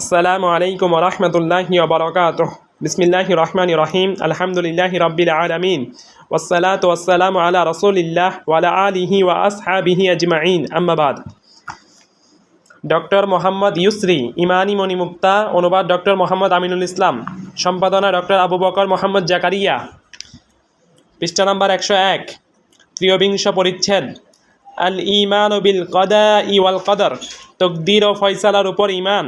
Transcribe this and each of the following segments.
আসসালামু আলাইকুম রহমতুল্লাহি ওবরকাত বিসমিল্লাহ রহমান রহিম। আলহামদুলিল্লাহ রব্বিল আলমিন। ওসালাত ওয়াসালাম আলা রসুলিল্লাহ ওয়ালা আলিহি ওয়া আসহাবিহি আজমাইন। আম্মাবাদ ডক্টর মোহাম্মদ ইউসরি, ইমানি মণিমুক্তা অনুবাদ ডক্টর মোহাম্মদ আমিনুল ইসলাম, সম্পাদনা ডক্টর আবু বকর মোহাম্মদ জাকারিয়া। পৃষ্ঠা নাম্বার একশো এক। ত্রিয়বিংশ পরিচ্ছেদ। আল ইমান বিল কদা ইওয়াল কদর তকদির ও ফয়সালার উপর ইমান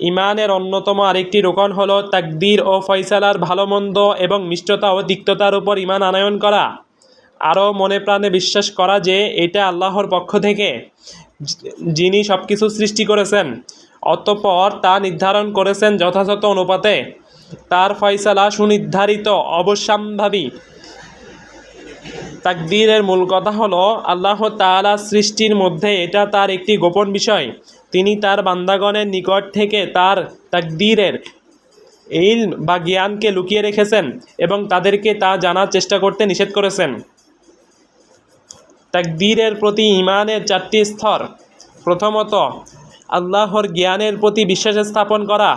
ইমানের অন্যতম আরেকটি রোকন হল তাকদির ও ফয়সালার ভালো মন্দ এবং মিষ্টতা ও তিক্ততার উপর ইমান আনয়ন করা। আরও মনে প্রাণে বিশ্বাস করা যে এটা আল্লাহর পক্ষ থেকে যিনি সব কিছু সৃষ্টি করেছেন, অতঃপর তা নির্ধারণ করেছেন যথাযথ অনুপাতে। তার ফয়সালা সুনির্ধারিত অবশ্যম্ভাবী তাকদীরের মূল কথা হলো আল্লাহ তাআলা সৃষ্টির মধ্যে এটা তার একটি গোপন বিষয়। তিনি তার বান্দাগণের নিকট থেকে তার তাকদীরের ইল বা জ্ঞানকে লুকিয়ে রেখেছেন এবং তাদেরকে তা জানার চেষ্টা করতে নিষেধ করেছেন। তাকদীরের প্রতি ইমানের চারটি স্তর। প্রথমত, আল্লাহর জ্ঞানের প্রতি বিশ্বাস স্থাপন করা।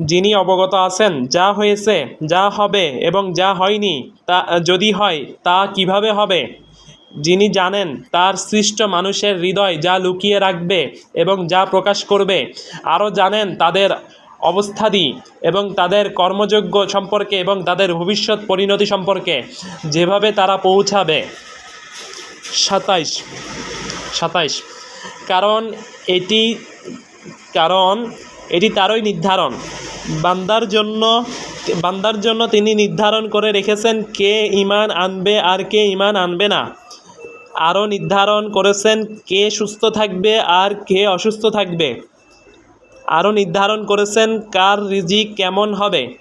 যিনি অবগত আছেন, যা হয়েছে, যা হবে এবং যা হয়নি, তা, যদি হয়, তা কীভাবে হবে? যিনি জানেন তার সৃষ্ট মানুষের হৃদয় যা লুকিয়ে রাখবে এবং যা প্রকাশ করবে, আরও জানেন তাদের অবস্থাদি এবং তাদের কর্মযোগ্য সম্পর্কে এবং তাদের ভবিষ্যৎ পরিণতি সম্পর্কে। যেভাবে তারা পৌঁছাবে। সাতাইশ। সাতাইশ। কারণ এটি কারণ এটি তারই নির্ধারণ। বান্দার জন্য বান্দার জন্য তিনি নির্ধারণ করে রেখেছেন, কে ইমান আনবে আর কে ইমান আনবে না। আরও নির্ধারণ করেছেন কে সুস্থ থাকবে আর কে অসুস্থ থাকবে। আরও নির্ধারণ করেছেন কার রিজিক কেমন হবে।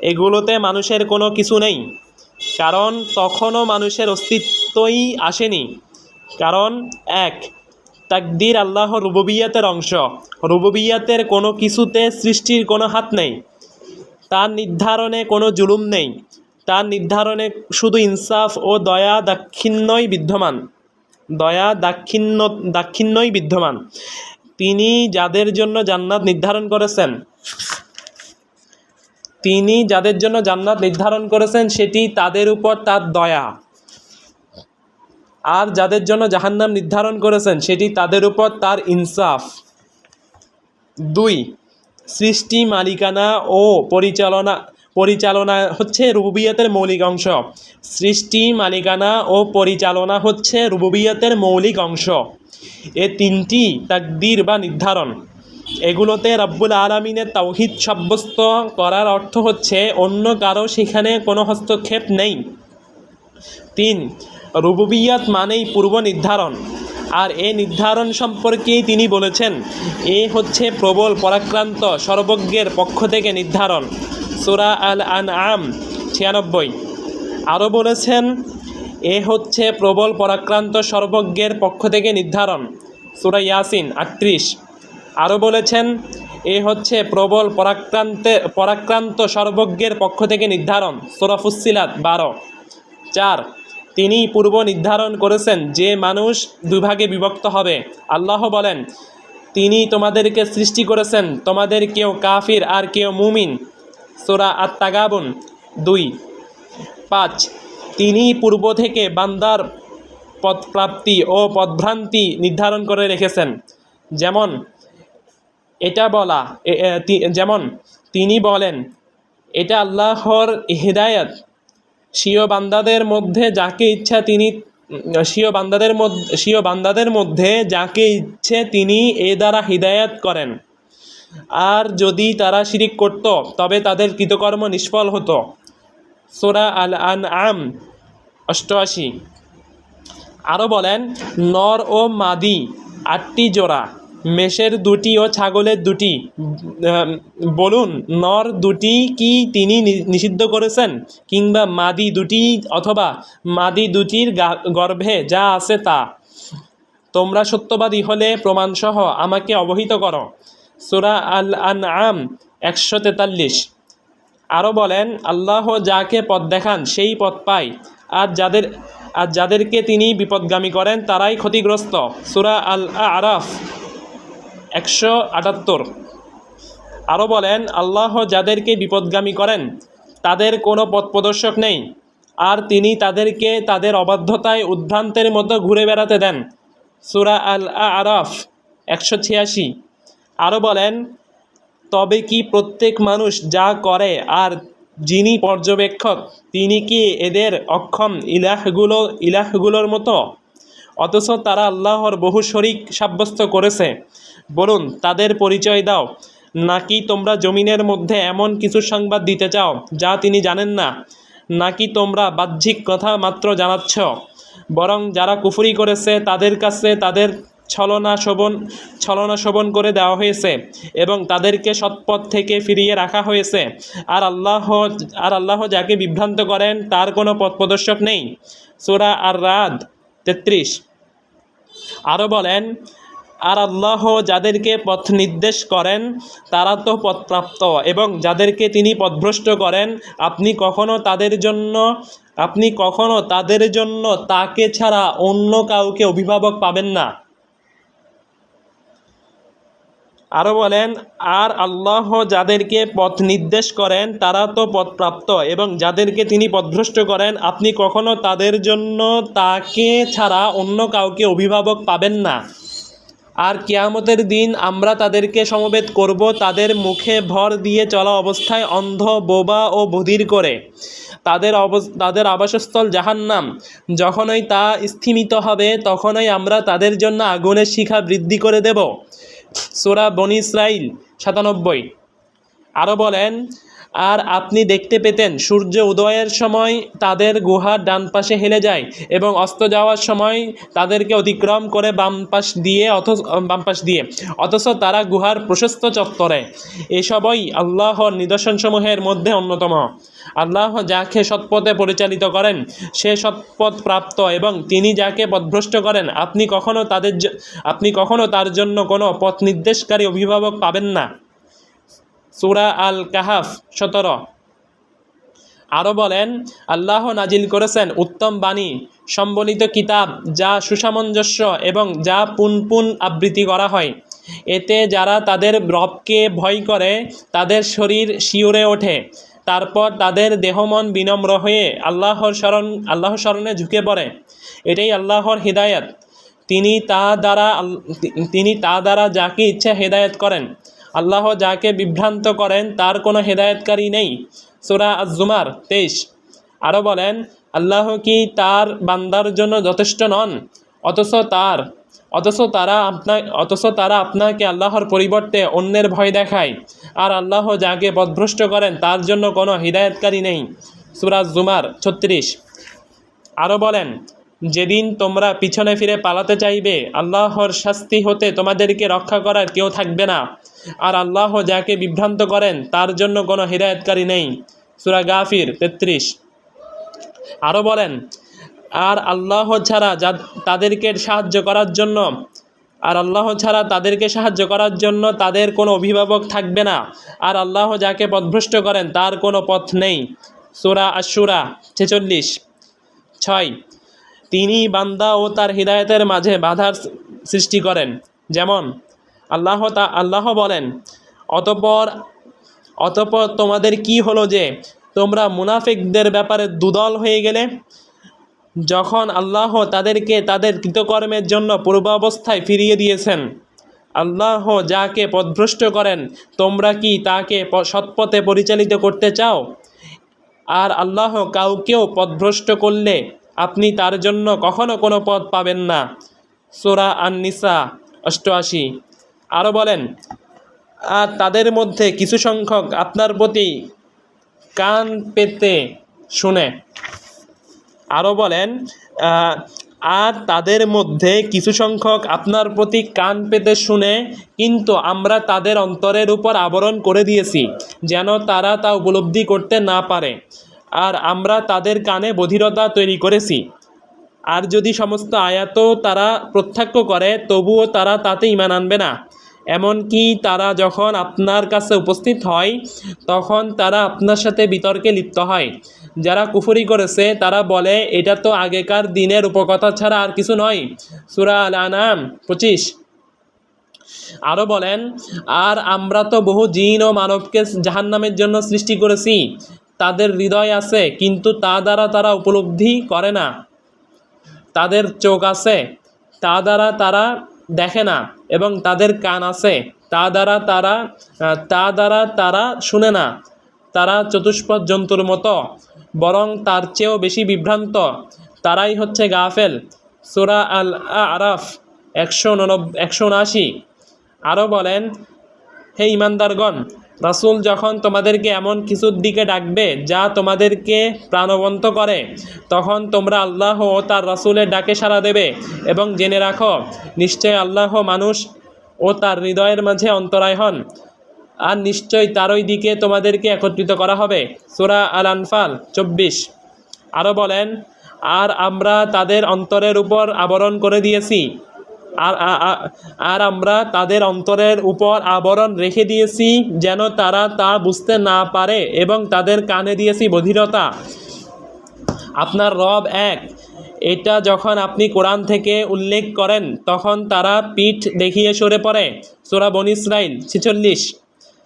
এগুলোতে মানুষের কোনো কিছু নেই। কারণ তখনও মানুষের অস্তিত্বই আসেনি। কারণ এক, তাকদির আল্লাহ রুববিয়াতের অংশ। রুববিয়াতের কোনো কিছুতে সৃষ্টির কোনো হাত নেই। তার নির্ধারণে কোনো জুলুম নেই। তার নির্ধারণে শুধু ইনসাফ ও দয়া দাক্ষিণ্যই বিদ্যমান। দয়া দাক্ষিণ্য, দাক্ষিণ্যই বিদ্যমান। তিনি যাদের জন্য জান্নাত নির্ধারণ করেছেন, তিনি যাদের জন্য জান্নাত নির্ধারণ করেছেন, সেটি তাদের উপর তার দয়া। আর যাদের জন্য জাহান্নাম নির্ধারণ করেছেন, সেটি তাদের উপর তার ইনসাফ। দুই, সৃষ্টি মালিকানা ও পরিচালনা পরিচালনা হচ্ছে রুবুবিয়াতের মৌলিক অংশ। সৃষ্টি, মালিকানা ও পরিচালনা হচ্ছে রুবুবিয়াতের মৌলিক অংশ। এ তিনটি তাকদির বা নির্ধারণ। এগুলোতে রব্বুল আলমিনের তাওহিদ সাব্যস্ত করার অর্থ হচ্ছে অন্য কারও সেখানে কোনো হস্তক্ষেপ নেই। তিন, রুবুবিয়াত মানেই পূর্ব নির্ধারণ। আর এ নির্ধারণ সম্পর্কেই তিনি বলেছেন, এ হচ্ছে প্রবল পরাক্রান্ত সর্বজ্ঞের পক্ষ থেকে নির্ধারণ। সুরা আল আন আম ছিয়ানব্বই। আরও বলেছেন, এ হচ্ছে প্রবল পরাক্রান্ত সর্বজ্ঞের পক্ষ থেকে নির্ধারণ। সুরা ইয়াসিন, আটত্রিশ। আরও বলেছেন, এ হচ্ছে প্রবল পরাক্রান্তে, পরাক্রান্ত সর্বজ্ঞের পক্ষ থেকে নির্ধারণ। সুরা ফুসিলাত বারো। চার, তিনি পূর্ব নির্ধারণ করেছেন যে মানুষ দুভাগে বিভক্ত হবে। আল্লাহ বলেন, তিনি তোমাদেরকে সৃষ্টি করেছেন, তোমাদের কেউ কাফির আর কেউ মুমিন। সোরা আত্মাগাবুন দুই। পাঁচ তিনি পূর্ব থেকে বান্দার পদপ্রাপ্তি ও পদভ্রান্তি নির্ধারণ করে রেখেছেন। যেমন, এটা বলা যেমন, তিনি বলেন, এটা আল্লাহর হেদায়ত। স্বীয় বান্দাদের মধ্যে যাকে ইচ্ছা তিনি, স্বীয় বান্দাদের মধ্যে, স্বীয় বান্দাদের মধ্যে যাকে ইচ্ছে তিনি এ দ্বারা হিদায়াত করেন। আর যদি তারা শিরিক করত, তবে তাদের কৃতকর্ম নিষ্ফল হতো। সোরা আল আন আম অষ্টআশি। আরও বলেন, নর ও মাদি, আটটি জোড়া, মেষের দুটি ও ছাগলের দুটি। বলুন, নর দুটি কি তিনি নিষিদ্ধ করেছেন? কিংবা মাদি দুটি অথবা মাদি দুটির গর্ভে যা আছে তা? তোমরা সত্যবাদী হলে প্রমাণসহ আমাকে অবহিত করো। সুরা আল আন আম একশো তেতাল্লিশ। আরও বলেন, আল্লাহ যাকে পথ দেখান, সেই পথ পায়। আর যাদের, আর যাদেরকে তিনি বিপদগামী করেন, তারাই ক্ষতিগ্রস্ত। সুরা আল আরাফ একশো আটাত্তর। আরও বলেন, আল্লাহ যাদেরকে বিপদগামী করেন, তাদের কোনো পথ প্রদর্শক নেই। আর তিনি তাদেরকে তাদের অবাধ্যতায় উদ্ভ্রান্তের মতো ঘুরে বেড়াতে দেন। সুরা আল আরাফ একশো ছিয়াশি। আরও বলেন, তবে কি প্রত্যেক মানুষ যা করে আর যিনি পর্যবেক্ষক, তিনি কি এদের অক্ষম ইলাহগুলো, ইলাহগুলোর মতো? অথচ তারা আল্লাহর বহু শরিক সাব্যস্ত করেছে। বলুন, তাদের পরিচয় দাও। নাকি তোমরা জমিনের মধ্যে এমন কিছু সংবাদ দিতে চাও যা তিনি জানেন না? নাকি তোমরা বাহ্যিক কথা মাত্র জানাচ্ছ? বরং যারা কুফুরি করেছে, তাদের কাছে তাদের ছলনা শোভন ছলনা শোভন করে দেওয়া হয়েছে এবং তাদেরকে সৎপথ থেকে ফিরিয়ে রাখা হয়েছে। আর আল্লাহ আর আল্লাহ যাকে বিভ্রান্ত করেন, তার কোনো পথ প্রদর্শক নেই। সোরা আর রাদ তেত্রিশ। আরও বলেন, আর আল্লাহ যাদেরকে পথ নির্দেশ করেন, তারা তো পথপ্রাপ্ত এবং যাদেরকে তিনি পথভ্রষ্ট করেন, আপনি কখনো তাদের জন্য, আপনি কখনো তাদের জন্য তাকে ছাড়া অন্য কাউকে অভিভাবক পাবেন না। আরও বলেন, আর আল্লাহ যাদেরকে পথ নির্দেশ করেন, তারা তো পথপ্রাপ্ত এবং যাদেরকে তিনি পথভ্রষ্ট করেন, আপনি কখনো তাদের জন্য তাকে ছাড়া অন্য কাউকে অভিভাবক পাবেন না। আর কিয়ামতের দিন আমরা তাদেরকে সমবেত করব, তাদের মুখে ভর দিয়ে চলা অবস্থায় অন্ধ, বোবা ও বধির করে। তাদের অব তাদের আবাসস্থল জাহান্নাম। যখনই তা স্থিমিত হবে, তখনই আমরা তাদের জন্য আগুনের শিখা বৃদ্ধি করে দেব। সোরা বনি ইসরাইল সাতানব্বই। আরও বলেন আর আপনি দেখতে পেতেন, সূর্য উদয়ের সময় তাদের গুহার ডান পাশে হেলে যায় এবং অস্ত যাওয়ার সময় তাদেরকে অতিক্রম করে বাম পাশ দিয়ে অথচ, বাম পাশ দিয়ে, অথচ তারা গুহার প্রশস্ত চত্বরে। এসবই আল্লাহর নিদর্শনসমূহের মধ্যে অন্যতম। আল্লাহ যাকে সৎপথে পরিচালিত করেন, সে সৎপথ প্রাপ্ত এবং তিনি যাকে পথভ্রষ্ট করেন, আপনি কখনো তাদের আপনি কখনো তার জন্য কোনো পথ নির্দেশকারী অভিভাবক পাবেন না। সুরা আল কাহাফ সতেরো। আরও বলেন, আল্লাহ নাজিল করেছেন উত্তম বাণী, সম্বলিত কিতাব যা সুসামঞ্জস্য এবং যা পুন পুন আবৃত্তি করা হয়। এতে যারা তাদের রবকে ভয় করে, তাদের শরীর শিউরে ওঠে। তারপর তাদের দেহমন বিনম্র হয়ে আল্লাহর স্মরণ আল্লাহর স্মরণে ঝুঁকে পড়ে। এটাই আল্লাহর হিদায়াত। তিনি তা দ্বারা তিনি তা দ্বারা যাকে ইচ্ছা হেদায়েত করেন। আল্লাহ যাকে বিভ্রান্ত করেন, তার কোনো হেদায়েতকারী নেই। সুরা আজুমার তেইশ। আরও বলেন, আল্লাহ কি তার বান্দার জন্য যথেষ্ট নন? অথচ তার, অথচ তারা আপনা, অথচ তারা আপনাকে আল্লাহর পরিবর্তে অন্যের ভয় দেখায়। আর আল্লাহ যাকে পথভ্রষ্ট করেন, তার জন্য কোনো হিদায়তকারী নেই। সুরাজ জুমার ছত্রিশ। আরও বলেন যেদিন তোমরা পিছনে ফিরে পালাতে চাইবে, আল্লাহর শাস্তি হতে তোমাদেরকে রক্ষা করার কেউ থাকবে না। আর আল্লাহ যাকে বিভ্রান্ত করেন, তার জন্য কোনো হিদায়তকারী নেই। সুরা গাফির তেত্রিশ। আরও বলেন, আর আল্লাহ ছাড়া যা, তাদেরকে সাহায্য করার জন্য, আর আল্লাহ ছাড়া তাদেরকে সাহায্য করার জন্য তাদের কোনো অভিভাবক থাকবে না। আর আল্লাহ যাকে পথভ্রষ্ট করেন, তার কোনো পথ নেই। সুরা আশুরা ছেচল্লিশ। ছয় তিনি বান্দা ও তার হৃদায়তের মাঝে বাধার সৃষ্টি করেন। যেমন, আল্লাহ তা আল্লাহ বলেন, অতপর অতপর তোমাদের কি হলো যে, তোমরা মুনাফিকদের ব্যাপারে দুদল হয়ে গেলে? যখন আল্লাহ তাদেরকে তাদের কৃতকর্মের জন্য পূর্বাবস্থায় ফিরিয়ে দিয়েছেন, আল্লাহ যাকে পথভ্রষ্ট করেন, তোমরা কি তাকে সৎপথে পরিচালিত করতে চাও? আর আল্লাহ কাউকেও পথভ্রষ্ট করলে আপনি তার জন্য কখনো কোনো পদ পাবেন না। সোরা আন-নিসা, অষ্টআশি। আরও বলেন, আর তাদের মধ্যে কিছু সংখ্যক আপনার প্রতি কান পেতে শুনে। আরও বলেন আর তাদের মধ্যে কিছু সংখ্যক আপনার প্রতি কান পেতে শুনে, কিন্তু আমরা তাদের অন্তরের উপর আবরণ করে দিয়েছি, যেন তারা তা উপলব্ধি করতে না পারে। আর আমরা তাদের কানে বধিরতা তৈরি করেছি। আর যদি সমস্ত আয়াতও তারা প্রত্যাখ্য করে, তবুও তারা তাতে ইমান আনবে না। এমনকি তারা যখন আপনার কাছে উপস্থিত হয়, তখন তারা আপনার সাথে বিতর্কে লিপ্ত হয়। যারা কুফরি করেছে, তারা বলে, এটা তো আগেকার দিনের উপকথা ছাড়া আর কিছু নয়। সুরা আল আনাম পঁচিশ। আরও বলেন, আর আমরা তো বহু জিন ও মানবকে জাহান্নামের জন্য সৃষ্টি করেছি। তাদের হৃদয় আছে, কিন্তু তা দ্বারা তারা উপলব্ধি করে না। তাদের চোখ আছে, তা দ্বারা তারা দেখে না, এবং তাদের কান আছে, তা দ্বারা তারা তা দ্বারা তারা শুনে না। তারা চতুষ্পদ জন্তুর মতো, বরং তার চেয়েও বেশি বিভ্রান্ত। তারাই হচ্ছে গাফেল। সুরা আল আরাফ একশো উননব্বই একশো উনআশি। আরও বলেন, হে ইমানদারগণ রাসূল যখন তোমাদেরকে এমন কিছুর দিকে ডাকবে, যা তোমাদেরকে প্রাণবন্ত করে, তখন তোমরা আল্লাহ ও তার রাসূলের ডাকে সাড়া দেবে এবং জেনে রাখো, নিশ্চয় আল্লাহ মানুষ ও তার হৃদয়ের মাঝে অন্তরায় হন। আর নিশ্চয় তারই দিকে তোমাদেরকে একত্রিত করা হবে। সূরা আল আনফাল চব্বিশ। আরও বলেন, আর আমরা তাদের অন্তরের উপর আবরণ করে দিয়েছি। আর আর আমরা তাদের অন্তরের উপর আবরণ রেখে দিয়েছি যেন তারা তা বুঝতে না পারে এবং তাদের কানে দিয়েছি বধিরতা। আপনার রব এক। এটা যখন আপনি কোরআন থেকে উল্লেখ করেন, তখন তারা পিঠ দেখিয়ে সরে পড়ে। সোরা বন ইসরাইল ছেচল্লিশ।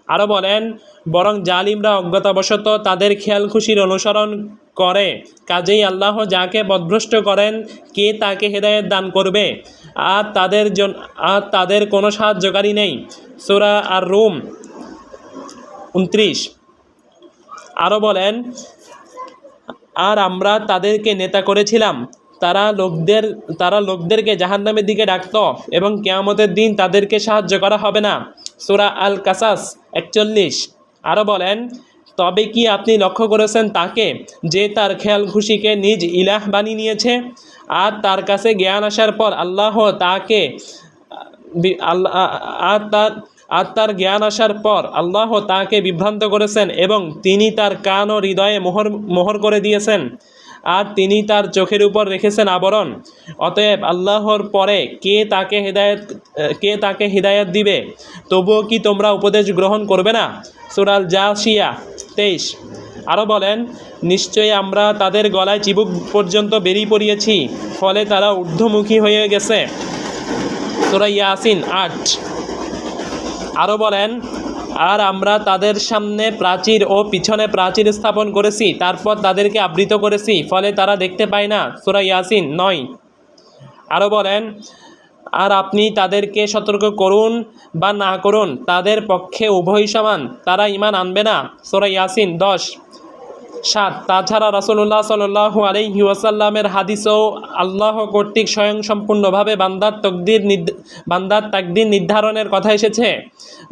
আরও বলেন, বরং জালিমরা অজ্ঞতাবশত তাদের খেয়াল খুশির অনুসরণ করে। কাজেই আল্লাহ যাকে পদভ্রষ্ট করেন, কে তাকে হেদায়েত দান করবে? আর তাদের জন, আর তাদের কোনো সাহায্যকারী নেই। সোরা আর রুম উনত্রিশ। আরও বলেন, আর আমরা তাদেরকে নেতা করেছিলাম। তারা লোকদের, তারা লোকদেরকে জাহান্নামের দিকে ডাকত এবং কেয়ামতের দিন তাদেরকে সাহায্য করা হবে না। সুরা আল কাসাস একচল্লিশ। আরও বলেন, তবে কি আপনি লক্ষ্য করেছেন তাকে যে তার খেয়াল খুশিকে নিজ ইলাহ বানিয়ে নিয়েছে? আর তার কাছে জ্ঞান আসার পর আল্লাহ তাকে আর তার আর তার জ্ঞান আসার পর আল্লাহ তাকে বিভ্রান্ত করেছেন এবং তিনি তার কান ও হৃদয়ে মোহর মোহর করে দিয়েছেন। আর তিনি তার চোখের উপর রেখেছেন আবরণ। অতএব আল্লাহর পরে কে তাকে হৃদায়ত, কে তাকে হৃদায়ত দিবে? তবুও কি তোমরা উপদেশ গ্রহণ করবে না? সুরাল জাসিয়া, তেইশ। আরও বলেন, নিশ্চয়ই আমরা তাদের গলায় চিবুক পর্যন্ত বেরিয়ে পড়িয়েছি, ফলে তারা ঊর্ধ্বমুখী হয়ে গেছে। সুরা ইয়াসিন আট। আরও বলেন, আর আমরা তাদের সামনে প্রাচীর ও পিছনে প্রাচীর স্থাপন করেছি, তারপর তাদেরকে আবৃত করেছি, ফলে তারা দেখতে পায় না। সুরা ইয়াসিন নয়। আরও বলেন আর আপনি তাদেরকে সতর্ক করুন বা না করুন, তাদের পক্ষে উভয় সমান, তারা ইমান আনবে না। সোরা ইয়াসিন দশ, সাত, তাছাড়া রাসূলুল্লাহ সাল্লাল্লাহু আলাইহি ওয়াসাল্লামের হাদিসও আল্লাহ কর্তৃক স্বয়ং সম্পূর্ণভাবে বান্দার তকদির বান্দার তাকদির নির্ধারণের কথা এসেছে,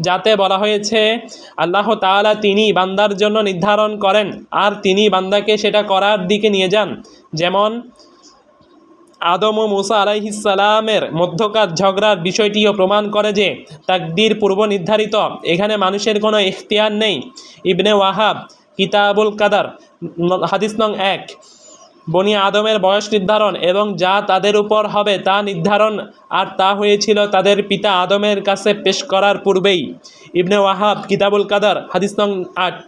যাতে বলা হয়েছে, আল্লাহ তাআলা তিনি বান্দার জন্য নির্ধারণ করেন, আর তিনি বান্দাকে সেটা করার দিকে নিয়ে যান। যেমন আদম ও মুসা আলাইহিসালামের মধ্যকার ঝগড়ার বিষয়টিও প্রমাণ করে যে তাকদির পূর্ব নির্ধারিত। এখানে মানুষের কোনো ইখতিয়ার নেই। ইবনে ওয়াহাব কিতাবুল কাদার, হাদিস নং এক, বনি আদমের বয়স নির্ধারণ এবং যা তাদের উপর হবে তা নির্ধারণ, আর তা হয়েছিল তাদের পিতা আদমের কাছে পেশ করার পূর্বেই। ইবনে ওয়াহাব কিতাবুল কাদার, হাদিস নং আট,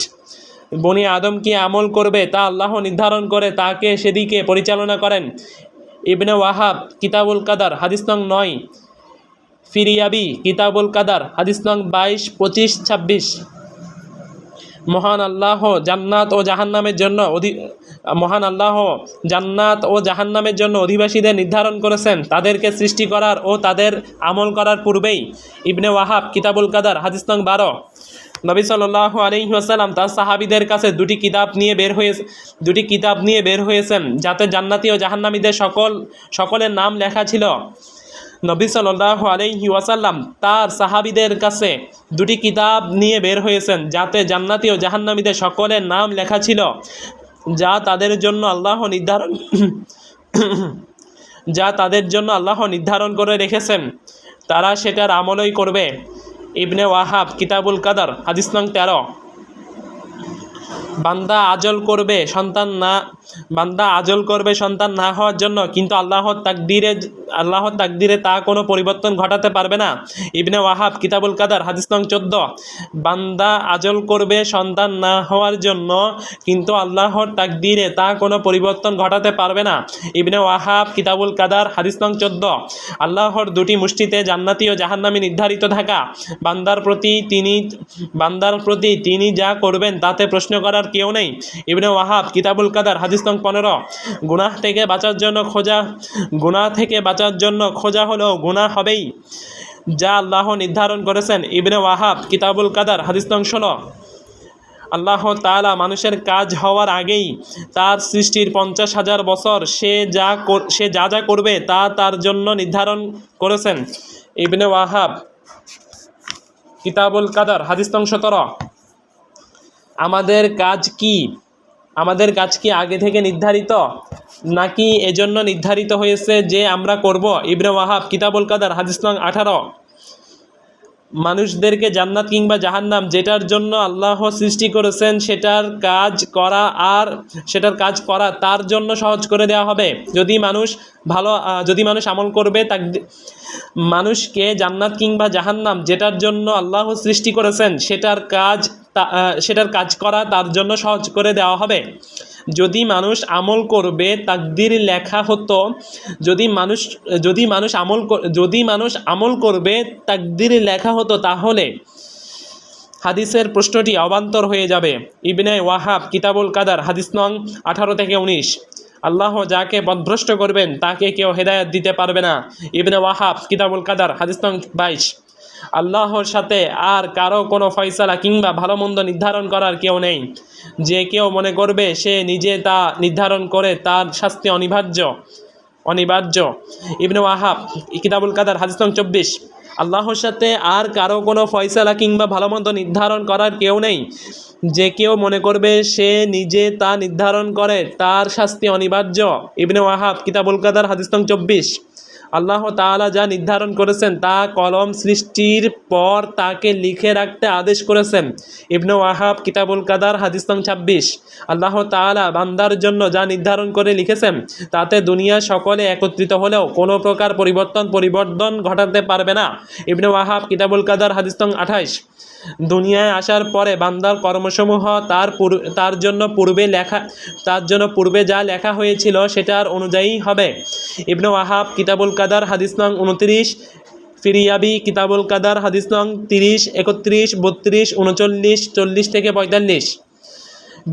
বনি আদম কি আমল করবে তা আল্লাহ নির্ধারণ করে তাকে সেদিকে পরিচালনা করেন। ইবনে ওয়াহাব, কিতাবুল কাদার, হাদিস নং নয়। ফিরিয়াবি, কিতাবুল কাদার, হাদিস নং বাইশ, পঁচিশ, ছাব্বিশ। মহান আল্লাহ জান্নাত ও জাহান্নামের জন্য অধি, মহান আল্লাহ জান্নাত ও জাহান্নামের জন্য অধিবাসীদের নির্ধারণ করেছেন। তাদেরকে সৃষ্টি করার ও তাদের আমল করার পূর্বেই ইবনে ওয়াহাব, কিতাবুল কাদার, হাদিস নং বারো। নবী সাল্লাহ আলহি আসাল্লাম তার সাহাবিদের কাছে দুটি কিতাব নিয়ে বের হয়ে দুটি কিতাব নিয়ে বের হয়েছেন, যাতে জান্নাতি ও জাহান্নামীদের সকল সকলের নাম লেখা ছিল। নবী সাল্লাহ আলহি ওয়াসাল্লাম তার সাহাবিদের কাছে দুটি কিতাব নিয়ে বের হয়েছেন, যাতে জান্নাতি ও জাহান্নামীদের সকলের নাম লেখা ছিল, যা তাদের জন্য আল্লাহ নির্ধারণ যা তাদের জন্য আল্লাহ নির্ধারণ করে রেখেছেন। তারা সেটার আমলই করবে। ইবনে ওয়াহাব কিতাবুল কাদার হাদিস নং তেরো। বান্দা আজল করবে সন্তান না বান্দা আজল করবে সন্তান না হওয়ার জন্য, কিন্তু আল্লাহর তাকদিরে আল্লাহর তাকদিরে তা কোনো পরিবর্তন ঘটাতে পারবে না। ইবনে ওয়াহাব, কিতাবুল কাদার, হাদিস নং চোদ্দ। বান্দা আজল করবে সন্তান না হওয়ার জন্য, কিন্তু আল্লাহর তাকদিরে তা কোনো পরিবর্তন ঘটাতে পারবে না। ইবনে ওয়াহাব, কিতাবুল কাদার, হাদিস নং চোদ্দ। আল্লাহর দুটি মুষ্টিতে জান্নাতি ও জাহান্নামী নির্ধারিত থাকা। বান্দার প্রতি তিনি, বান্দার প্রতি তিনি যা করবেন তাতে প্রশ্ন করার কেউ নেই। ইবনে ওয়াহাব, কিতাবুল কাদার, হাদিস নং পনেরো। গুনাহ থেকে বাঁচার জন্য খোঁজা, গুনাহ থেকে বাঁচার জন্য খোঁজা হলেও গুনাহ হবেই। যা আল্লাহ নির্ধারণ করেছেন। ইবনে ওয়াহাব কিতাবুল কাদার হাদিস নং ষোলো আল্লাহ তাআলা মানুষের কাজ হওয়ার আগেই তার সৃষ্টির পঞ্চাশ হাজার বছর সে যা সে যা যা করবে তা তার জন্য নির্ধারণ করেছেন। ইবনে ওয়াহাব কিতাবুল কাদার হাদিস নং সতেরো আমাদের কাজ কি? আমাদের কাজ কি আগে থেকে নির্ধারিত? নাকি এজন্য নির্ধারিত হয়েছে যে আমরা করব? ইবনে ওয়াহাব, কিতাবুল কাদার, হাদিস নং আঠারো। মানুষদেরকে জান্নাত কিংবা জাহান্নাম, যেটার জন্য আল্লাহ সৃষ্টি করেছেন, সেটার কাজ করা আর সেটার কাজ করা তার জন্য সহজ করে দেওয়া হবে। যদি মানুষ ভালো যদি মানুষ আমল করবে তা মানুষকে জান্নাত কিংবা জাহান্নাম, যেটার জন্য আল্লাহ সৃষ্টি করেছেন, সেটার কাজ সেটার কাজ করা তার জন্য সহজ করে দেওয়া হবে। যদি মানুষ আমল করবে, তাকদির লেখা হতো, যদি মানুষ যদি মানুষ আমল যদি মানুষ আমল করবে, তাকদির লেখা হতো, তাহলে হাদিসের প্রশ্নটি অবান্তর হয়ে যাবে। ইবনে ওয়াহাব, কিতাবুল কাদার, হাদিস নং আঠারো থেকে উনিশ। আল্লাহ যাকে পথভ্রষ্ট করবেন, তাকে কেউ হেদায়ত দিতে পারবে না। ইবনে ওয়াহাব, কিতাবুল কাদার, হাদিস নং বাইশ। আল্লাহর সাথে আর কারও কোনো ফয়সালা কিংবা ভালো মন্দ নির্ধারণ করার কেউ নেই। যে কেউ মনে করবে সে নিজে তা নির্ধারণ করে তার শাস্তি অনিবার্য অনিবার্য। ইবনে ওয়াহাব কিতাবুল কাদার হাদিস নং চব্বিশ, আল্লাহর সাথে আর কারও কোনো ফয়সালা কিংবা ভালো মন্দ নির্ধারণ করার কেউ নেই। যে কেউ মনে করবে সে নিজে তা নির্ধারণ করে তার শাস্তি অনিবার্য। ইবনে ওয়াহাব, কিতাবুল কাদার হাদিস নং চব্বিশ আল্লাহ তালা যা নির্ধারণ করেছেন তা কলম সৃষ্টির পর তাকে লিখে রাখতে আদেশ করেছেন। ইবনে ওয়াহাব, কিতাবুল কাদার, হাদিস নং ছাব্বিশ। আল্লাহ তালা বান্দার জন্য যা নির্ধারণ করে লিখেছেন, তাতে দুনিয়া সকলে একত্রিত হলেও কোনো প্রকার পরিবর্তন পরিবর্তন ঘটাতে পারবে না। ইবনে ওয়াহাব, কিতাবুল কাদার, হাদিস নং আঠাইশ। দুনিয়ায় আসার পরে বান্দার কর্মসমূহ তার তার জন্য পূর্বে লেখা, তার জন্য পূর্বে যা লেখা হয়েছিল সেটার অনুযায়ী হবে। ইবনে ওয়াহাব, কিতাবুল কাদার হাদিস নং উনত্রিশ, ফিরিয়াবি কিতাবুল কাদার হাদিস নং তিরিশ, একত্রিশ, বত্রিশ, উনচল্লিশ, চল্লিশ থেকে পঁয়তাল্লিশ।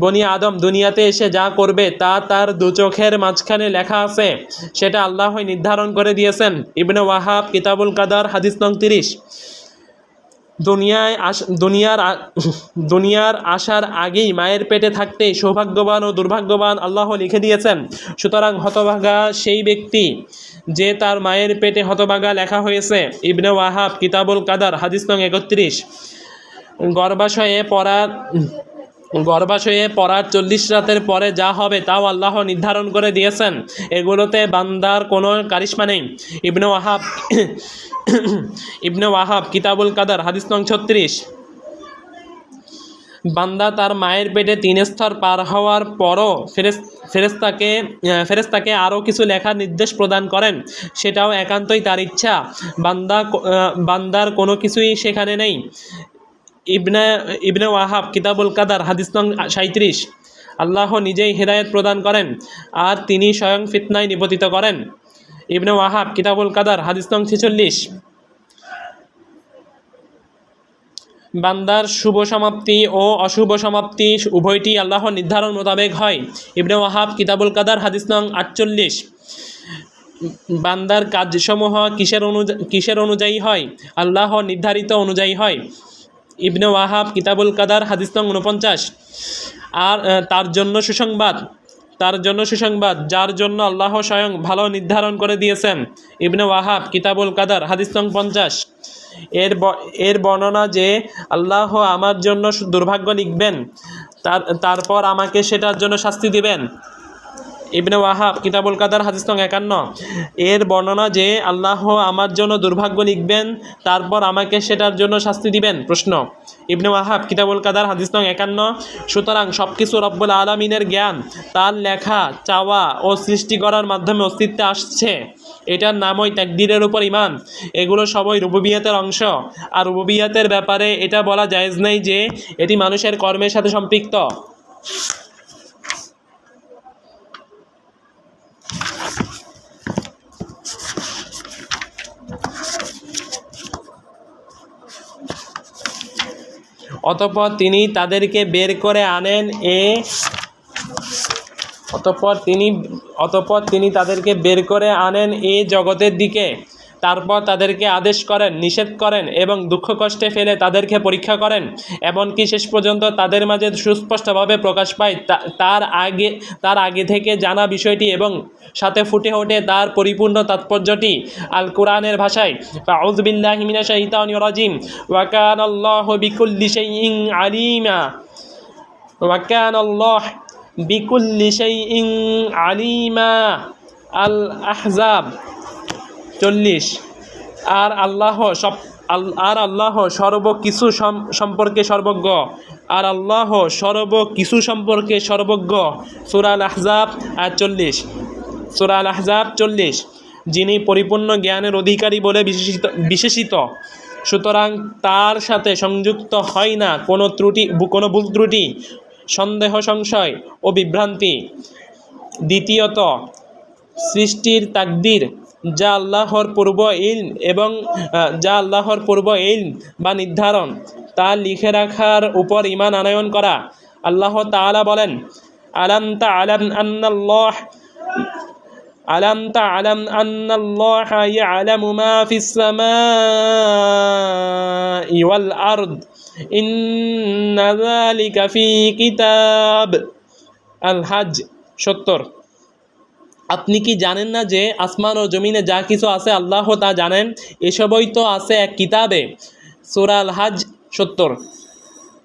বনি আদম দুনিয়াতে এসে যা করবে তা তার দু চোখের মাঝখানে লেখা আছে। সেটা আল্লাহ নির্ধারণ করে দিয়েছেন। ইবনে ওয়াহাব কিতাবুল কাদার হাদিস নং তিরিশ। দুনিয়ায় আস, দুনিয়ার দুনিয়ার আসার আগেই মায়ের পেটে থাকতে সৌভাগ্যবান ও দুর্ভাগ্যবান আল্লাহ লিখে দিয়েছেন। সুতরাং হতভাগা সেই ব্যক্তি যে তার মায়ের পেটে হতভাগা লেখা হয়েছে, ইবনে ওয়াহাব কিতাবুল কাদার, হাদিস নং একত্রিশ। গর্ভাশয়ে পড়ার গর্ভাশয়ে পড়ার চল্লিশ রাতের পরে যা হবে তাও আল্লাহ নির্ধারণ করে দিয়েছেন। এগুলোতে বান্দার কোনো কারিশমা নেই। ইবনে ওয়াহাব ইবনে ওয়াহাব, কিতাবুল কাদার, হাদিস নং ছত্রিশ। বান্দা তার মায়ের পেটে তিন স্তর পার হওয়ার পরও ফেরেস ফেরেস্তাকে ফেরেস্তাকে আরও কিছু লেখার নির্দেশ প্রদান করেন। সেটাও একান্তই তার ইচ্ছা। বান্দা বান্দার কোনো কিছুই সেখানে নেই। ইবনে ইবনে ওয়াহাব কিতাবুল কাদার হাদিস নং সাঁত্রিশ আল্লাহ নিজেই হেদায়েত প্রদান করেন আর তিনি স্বয়ং ফিতনায় নিপতিত করেন। ইবনে ওয়াহাব কিতাবুল কাদার হাদিস নং ছেচল্লিশ। বান্দার শুভ সমাপ্তি ও অশুভ সমাপ্তি উভয়টি আল্লাহর নির্ধারণ মোতাবেক হয়। ইবনে ওয়াহাব কিতাবুল কাদার হাদিস নং আটচল্লিশ। বান্দার কাজসমূহ কিসের অনুযায়ী কিসের অনুযায়ী হয়? আল্লাহ নির্ধারিত অনুযায়ী হয়। ইবনে ওয়াহাব কিতাবুল কাদার হাদিস নং উনপঞ্চাশ আর তার জন্য সুসংবাদ, তার জন্য সুসংবাদ, যার জন্য আল্লাহ স্বয়ং ভালো নির্ধারণ করে দিয়েছেন। ইবনে ওয়াহাব কিতাবুল কাদার হাদিস নং পঞ্চাশ। এর এর বর্ণনা যে আল্লাহ আমার জন্য দুর্ভাগ্য লিখবেন, তার, তারপর আমাকে সেটার জন্য শাস্তি দিবেন। ইবনে ওয়াহাব, কিতাবুল কাদার হাদিস নং একান্ন। এর বর্ণনা যে, আল্লাহ আমার জন্য দুর্ভাগ্য লিখবেন, তারপর আমাকে সেটার জন্য শাস্তি দিবেন, প্রশ্ন। ইবনে ওয়াহাব, কিতাবুল কাদার হাদিস নং একান্ন। সুতরাং সব কিছু রব্বুল আলমিনের জ্ঞান, তার লেখা, চাওয়া ও সৃষ্টি করার মাধ্যমে অস্তিত্বে আসছে। এটার নামই তাকদিরের উপর ইমান এগুলো সবই রুবুবিয়াতের অংশ। আর রুবুবিয়াতের ব্যাপারে এটা বলা জায়েজ নেই যে, এটি মানুষের কর্মের সাথে সম্পৃক্ত। অতঃপর তিনি তাদেরকে বের করে আনেন এ অতপর তিনি অতপর তিনি তাদেরকে বের করে আনেন এ জগতের দিকে। তারপর তাদেরকে আদেশ করেন, নিষেধ করেন এবং দুঃখ কষ্টে ফেলে তাদেরকে পরীক্ষা করেন। এমনকি শেষ পর্যন্ত তাদের মাঝে সুস্পষ্টভাবে প্রকাশ পায় তার আগে তার আগে থেকে জানা বিষয়টি এবং সাথে ফুটে ওঠে তার পরিপূর্ণ তাৎপর্যটি আল কোরআনের ভাষায় আলিমা। আলিমা আল আহজাব চল্লিশ। আর আল্লাহ সব আর আল্লাহ সর্ব কিছু সম- সম্পর্কে সর্বজ্ঞ। আর আল্লাহ সর্ব কিছু সম্পর্কে সর্বজ্ঞ। সুরাল আহজাব আর চল্লিশ। সুরাল আহজাব চল্লিশ। যিনি পরিপূর্ণ জ্ঞানের অধিকারী বলে বিশেষিত বিশেষিত। সুতরাং তার সাথে সংযুক্ত হয় না কোনো ত্রুটি কোনো ভুল ত্রুটি, সন্দেহ, সংশয় ও বিভ্রান্তি। দ্বিতীয়ত, সৃষ্টির তাকদির যা আল্লাহর পূর্ব ইলম এবং যা আল্লাহর পূর্ব ইলম বা নির্ধারণ, তা লিখে রাখার উপর ইমান আনয়ন করা। আল্লাহ তাআলা বলেন, আলাম তা আলাম আন্নাল্লাহ, আলাম তা আলাম আন্নাল্লাহ ইয়ালামু মা ফিস সামাই ওয়াল আরদ, ইন্না যালিকা ফি কিতাব। আল হাজ সত্তর। আপনি কি জানেন না যে আসমান ও জমিনে যা কিছু আছে আল্লাহ তা জানেন? এসবই তো আছে এক কিতাবে সুরাল হাজ সত্তর।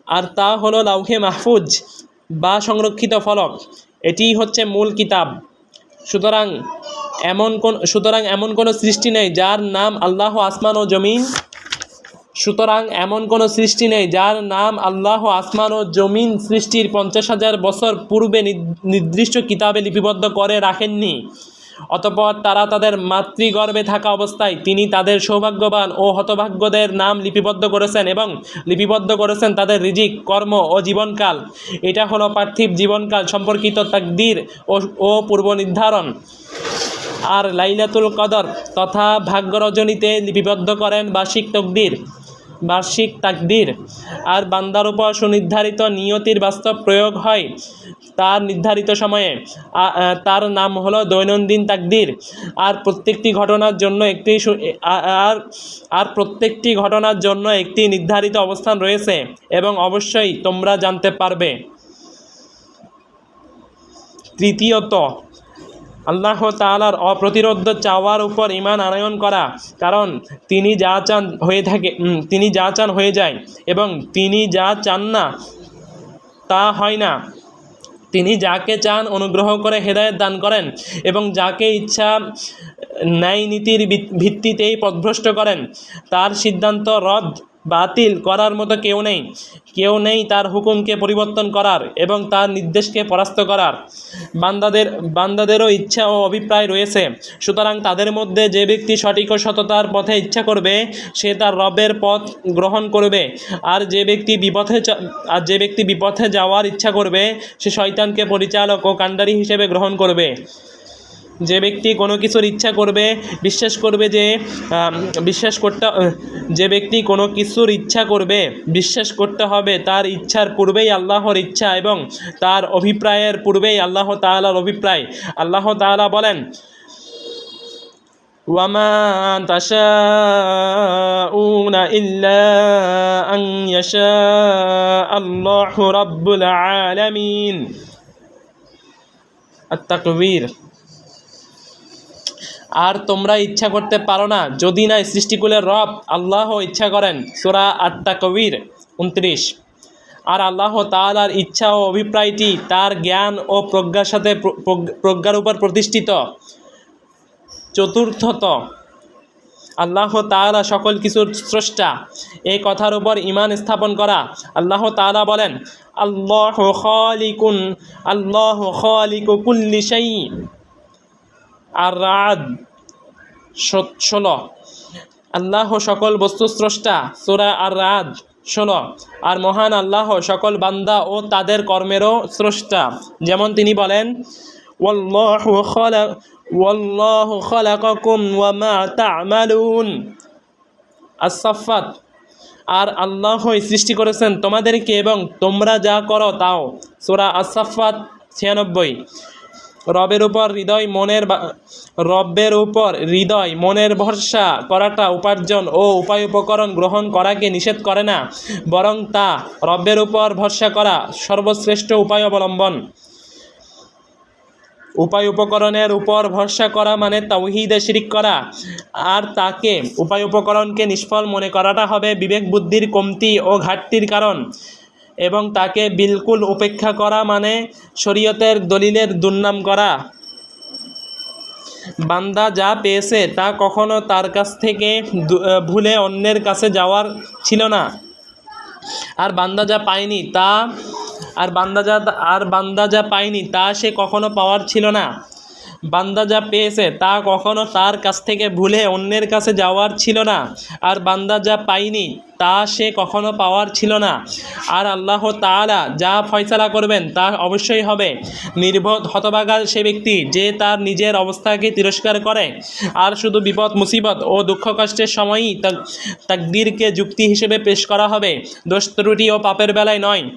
আর তা হলো লাউহে মাহফুজ বা সংরক্ষিত ফলক। এটি হচ্ছে মূল কিতাব। সুতরাং এমন কোন সুতরাং এমন কোনো সৃষ্টি নেই যার নাম আল্লাহ আসমান ও জমিন সুতরাং এমন কোনো সৃষ্টি নেই যার নাম আল্লাহ আসমান ও জমিন সৃষ্টির পঞ্চাশ হাজার বছর পূর্বে নির- নির্দিষ্ট কিতাবে লিপিবদ্ধ করে রাখেননি। অতপর তারা তাদের মাতৃগর্ভে থাকা অবস্থায় তিনি তাদের সৌভাগ্যবান ও হতভাগ্যদের নাম লিপিবদ্ধ করেছেন এবং লিপিবদ্ধ করেছেন তাদের রিজিক, কর্ম ও জীবনকাল। এটা হলো পার্থিব জীবনকাল সম্পর্কিত তাকদির ও পূর্ব নির্ধারণ। আর লাইলাতুল কদর তথা ভাগ্যরজনীতে লিপিবদ্ধ করেন বার্ষিক তকদির। বার্ষিক তাকদির। আর বান্দার উপর সুনির্ধারিত নিয়তির বাস্তব প্রয়োগ হয় তার নির্ধারিত সময়ে। তার নাম হলো দৈনন্দিন তাকদির। আর প্রত্যেকটি ঘটনার জন্য একটি আর আর প্রত্যেকটি ঘটনার জন্য একটি নির্ধারিত অবস্থান রয়েছে এবং অবশ্যই তোমরা জানতে পারবে। তৃতীয়ত আল্লাহ তাআলার অপ্রতিরোধ চাওয়ার উপর ইমান আনয়ন করা। কারণ তিনি যা চান হয়ে থাকে তিনি যা চান হয়ে যায় এবং তিনি যা চান না তা হয় না। তিনি যাকে চান অনুগ্রহ করে হেদায়েত দান করেন এবং যাকে ইচ্ছা ন্যায় নীতির ভিত্তিতেই পথভ্রষ্ট করেন, তার সিদ্ধান্ত রদ বাতিল করার মতো কেউ নেই। কেউ নেই তার হুকুমকে পরিবর্তন করার এবং তার নির্দেশকে পরাস্ত করার। বান্দাদের, বান্দাদেরও ইচ্ছা ও অভিপ্রায় রয়েছে। সুতরাং তাদের মধ্যে যে ব্যক্তি সঠিক ও সততার পথে ইচ্ছা করবে, সে তার রবের পথ গ্রহণ করবে। আর যে ব্যক্তি বিপথে আর যে ব্যক্তি বিপথে যাওয়ার ইচ্ছা করবে, সে শয়তানকে পরিচালক ও কাণ্ডারি হিসেবে গ্রহণ করবে। যে ব্যক্তি কোনো কিছুর ইচ্ছা করবে বিশ্বাস করবে যে আম, বিশ্বাস করতে যে ব্যক্তি কোনো কিছুর ইচ্ছা করবে বিশ্বাস করতে হবে তার ইচ্ছার পূর্বেই আল্লাহর ইচ্ছা এবং তার অভিপ্রায়ের পূর্বেই আল্লাহ তাআলার অভিপ্রায় আল্লাহ তাআলা বলেন وما تشاءون إلا أن يشاء الله رب العالمين التكبير আর তোমরা ইচ্ছা করতে পারো না, যদি না সৃষ্টিকুলের রব আল্লাহ ইচ্ছা করেন। সোরা আত্মা কবির উনত্রিশ। আর আল্লাহ তাআলার ইচ্ছা ও অভিপ্রায়টি তার জ্ঞান ও প্রজ্ঞার সাথে প্র- প্রজ্ঞার উপর প্রতিষ্ঠিত। চতুর্থত, আল্লাহ তাআলা সকল কিছুর স্রষ্টা। এই কথার উপর ইমান স্থাপন করা। আল্লাহ তাআলা বলেন, আল্লাহ খালিকুন, আল্লাহ খালিকু কুল্লি শাই আর রাদ আল্লাহ সকল বস্তু স্রষ্টা সুরা আর রাদ ষোলো। আর মহান আল্লাহ সকল বান্দা ও তাদের কর্মেরও স্রষ্টা। যেমন তিনি বলেন, ওয়াল্লাহু আর আল্লাহই সৃষ্টি করেছেন তোমাদেরকে এবং তোমরা যা করো তাও। সূরা আস-সাফফাত ছিয়ানব্বই। রবের উপর হৃদয় মনের রবের উপর হৃদয় মনের ভরসা করাটা উপার্জন ও উপায় উপকরণ গ্রহণ করাকে নিষেধ করে না, বরং তা রবের উপর ভরসা করা সর্বশ্রেষ্ঠ উপায় অবলম্বন। উপায় উপকরণের উপর ভরসা করা মানে তাওহিদে শিরিক করা, আর তাকে উপায় উপকরণকে নিষ্ফল মনে করাটা হবে বিবেক বুদ্ধির কমতি ও ঘাটতির কারণ। এবং তাকে বিলকুল উপেক্ষা করা মানে শরীয়তের দলিলের দুর্নাম করা। বান্দা যা পেয়েছে তা কখনো তার কাছ থেকে ভুলে অন্যের কাছে যাওয়ার ছিল না। আর বান্দা যা পায়নি তা আর বান্দা যা আর বান্দা যা পায়নি তা সে কখনো পাওয়ার ছিল না। বান্দা যা পেয়েছে তা কখনো তার কাছ থেকে ভুলে অন্যের কাছে যাওয়ার ছিল না। আর বান্দা যা পায়নি, তা সে কখনো পাওয়ার ছিল না। আর আল্লাহ তাআলা যা ফয়সালা করবেন, তা অবশ্যই হবে। নির্বোধ হতবাগা সে ব্যক্তি যে তার নিজের অবস্থাকে তিরস্কার করে। আর শুধু বিপদ, মুসিবত ও দুঃখ কষ্টের সময়ই তাক- তাকদীরকে যুক্তি হিসেবে পেশ করা হবে। দোষ ত্রুটি ও পাপের বেলায় নয়।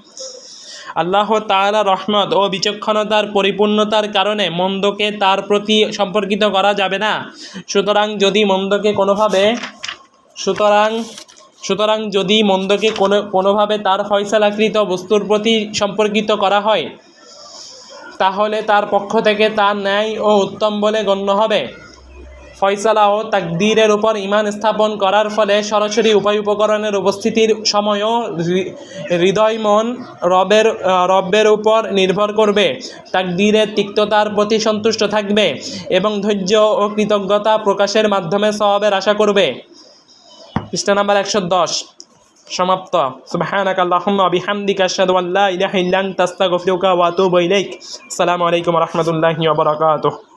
আল্লাহ তাআলা রহমত ও বিচক্ষণতার পরিপূর্ণতার কারণে মন্দকে তার প্রতি সম্পর্কিত করা যাবে না। সুতরাং যদি মন্দকে কোনোভাবে, সুতরাং সুতরাং যদি মন্দকে কোনো, কোনোভাবে তার ফয়সালাকৃত বস্তুর প্রতি সম্পর্কিত করা হয়, তাহলে তার পক্ষ থেকে তার ন্যায় ও উত্তম বলে গণ্য হবে। ফয়সালা ও তাকদীরের উপর ইমান স্থাপন করার ফলে সরাসরি উপায় উপকরণের উপস্থিতির সময়ও হৃদয় মন রবের আহ, রব্বের উপর নির্ভর করবে। তাকদীরের তিক্ততার প্রতি সন্তুষ্ট থাকবে এবং ধৈর্য ও কৃতজ্ঞতা প্রকাশের মাধ্যমে সওয়াবের আশা করবে। পৃষ্ঠা নাম্বার একশো দশ। সমাপ্ত। সুবহানাক আল্লাহুম্মা বিহামদিকা আশহাদু আল্লা ইলাহা ইল্লা আনতা আস্তাগফিরুকা ওয়া আতুবু ইলাইক। আসসালামু আলাইকুম ওয়া রাহমাতুল্লাহি ওয়া বারাকাতুহু।